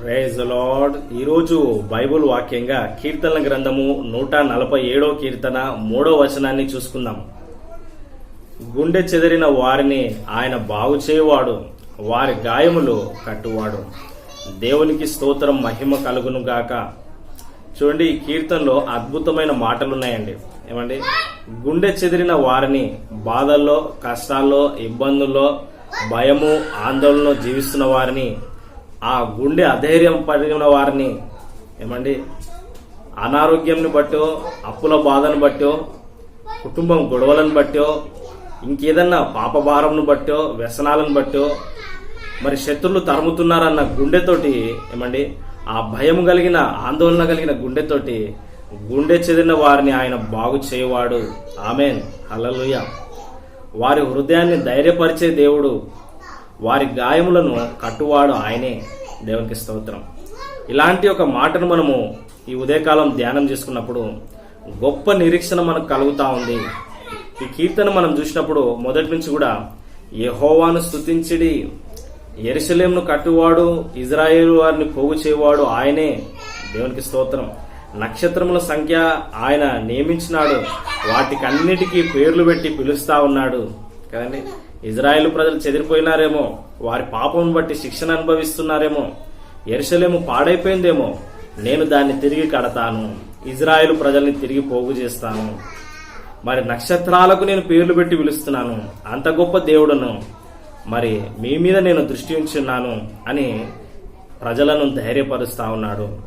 Praise Lord ఈరోజు Bible వాక్యంగా కీర్తనల గ్రంథము నూట నలభై ఏడో కీర్తన మూడో వచనాన్ని చూసుకుందాం. గుండె చెదిరిన వారిని ఆయన బాగు చేయవాడు వారి గాయములు కట్టువాడు. దేవునికి స్తోత్రం మహిమ కలుగును గాక. చూడండి ఈ కీర్తనలో అద్భుతమైన మాటలు ఉన్నాయండి ఏమండి? గుండె చెదిరిన వారిని బాధల్లో కష్టాల్లో ఇబ్బందుల్లో భయము ఆందోళనలో జీవిస్తున్న వారిని ఆ గుండె అధైర్యం పడిన వారిని ఏమండి? అనారోగ్యంని బట్టో అప్పుల బాధను బట్టో కుటుంబం గొడవలను బట్టో ఇంకేదన్నా పాపభారంను బట్టో వ్యసనాలను బట్టో మరి శత్రులు తరుముతున్నారన్న గుండెతోటి ఏమండి? ఆ భయం కలిగిన ఆందోళన కలిగిన గుండెతోటి గుండె చెదిరిన వారిని ఆయన బాగు చేయవాడు. ఆమెన్. హల్లెలూయ. వారి హృదయాన్ని ధైర్యపరిచే దేవుడు వారి గాయములను కట్టువాడు ఆయనే. దేవునికి స్తోత్రం. ఇలాంటి ఒక మాటను మనము ఈ ఉదయకాలం ధ్యానం చేసుకున్నప్పుడు గొప్ప నిరీక్షణ మనకు కలుగుతూ ఉంది. ఈ కీర్తన మనం చూసినప్పుడు మొదటి నుంచి కూడా యహోవాను స్థుతించిడి ఎరుసలేంను కట్టువాడు ఇజ్రాయేల్ వారిని పోగు చేయవాడు ఆయనే. దేవునికి స్తోత్రం. నక్షత్రముల సంఖ్య ఆయన నియమించినాడు. వాటికన్నిటికీ పేర్లు పెట్టి పిలుస్తా ఉన్నాడు. కదండి? ఇజ్రాయేల్ ప్రజలు చెదిరిపోయినారేమో వారి పాపం బట్టి శిక్షణ అనుభవిస్తున్నారేమో ఎరుసలేము పాడైపోయిందేమో నేను దాన్ని తిరిగి కడతాను. ఇజ్రాయేల్ ప్రజల్ని తిరిగి పోగు చేస్తాను. మరి నక్షత్రాలకు నేను పేర్లు పెట్టి పిలుస్తున్నాను. అంత గొప్ప దేవుడను. మరి మీ మీద నేను దృష్టి ఉంచున్నాను అని ప్రజలను ధైర్యపరుస్తా ఉన్నాడు.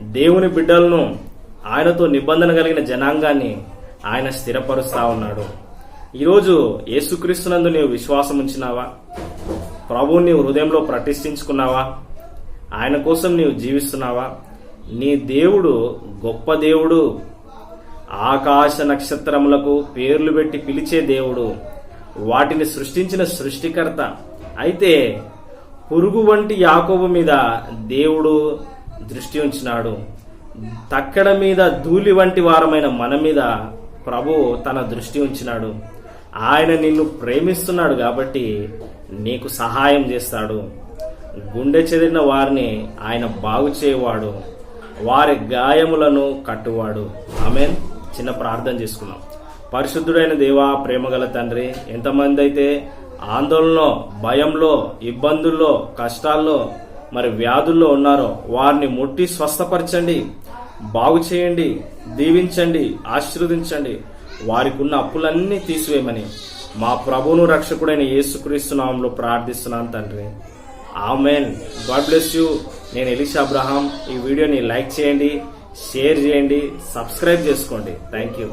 దేవుని బిడ్డలను ఆయనతో నిబంధన కలిగిన జనాంగాన్ని ఆయన స్థిరపరుస్తా ఉన్నాడు. ఈరోజు యేసుక్రీస్తునందు నీవు విశ్వాసం ఉంచినావా ప్రభువుని నీవు హృదయంలో ప్రతిష్ఠించుకున్నావా? ఆయన కోసం నీవు జీవిస్తున్నావా? నీ దేవుడు గొప్ప దేవుడు. ఆకాశ నక్షత్రములకు పేర్లు పెట్టి పిలిచే దేవుడు. వాటిని సృష్టించిన సృష్టికర్త. అయితే పురుగు వంటి యాకోబు మీద దేవుడు దృష్టి ఉంచినాడు. తక్కడ మీద ధూళి వంటి వారమైన మన మీద ప్రభు తన దృష్టి ఉంచినాడు. ఆయన నిన్ను ప్రేమిస్తున్నాడు కాబట్టి నీకు సహాయం చేస్తాడు. గుండె చెదిరిన వారిని ఆయన బాగు చేయవాడు. వారి గాయములను కట్టువాడు. ఆమెన్. చిన్న ప్రార్థన చేసుకున్నాం పరిశుద్ధుడైన దేవా ప్రేమగల తండ్రి ఎంతమంది అయితే ఆందోళనలో భయంలో ఇబ్బందుల్లో కష్టాల్లో మరి వ్యాధుల్లో ఉన్నారో వారిని ముట్టి స్వస్థపరచండి బాగు చేయండి దీవించండి ఆశీర్వదించండి. వారికి ఉన్న అప్పులన్నీ తీసివేయమని మా ప్రభువును రక్షకుడైన యేసుక్రీస్తునామంలో ప్రార్థిస్తున్నాను తండ్రి. ఆమెన్. God bless you. నేను ఎలిషా అబ్రహాం. ఈ వీడియోని లైక్ చేయండి షేర్ చేయండి సబ్స్క్రైబ్ చేసుకోండి. Thank you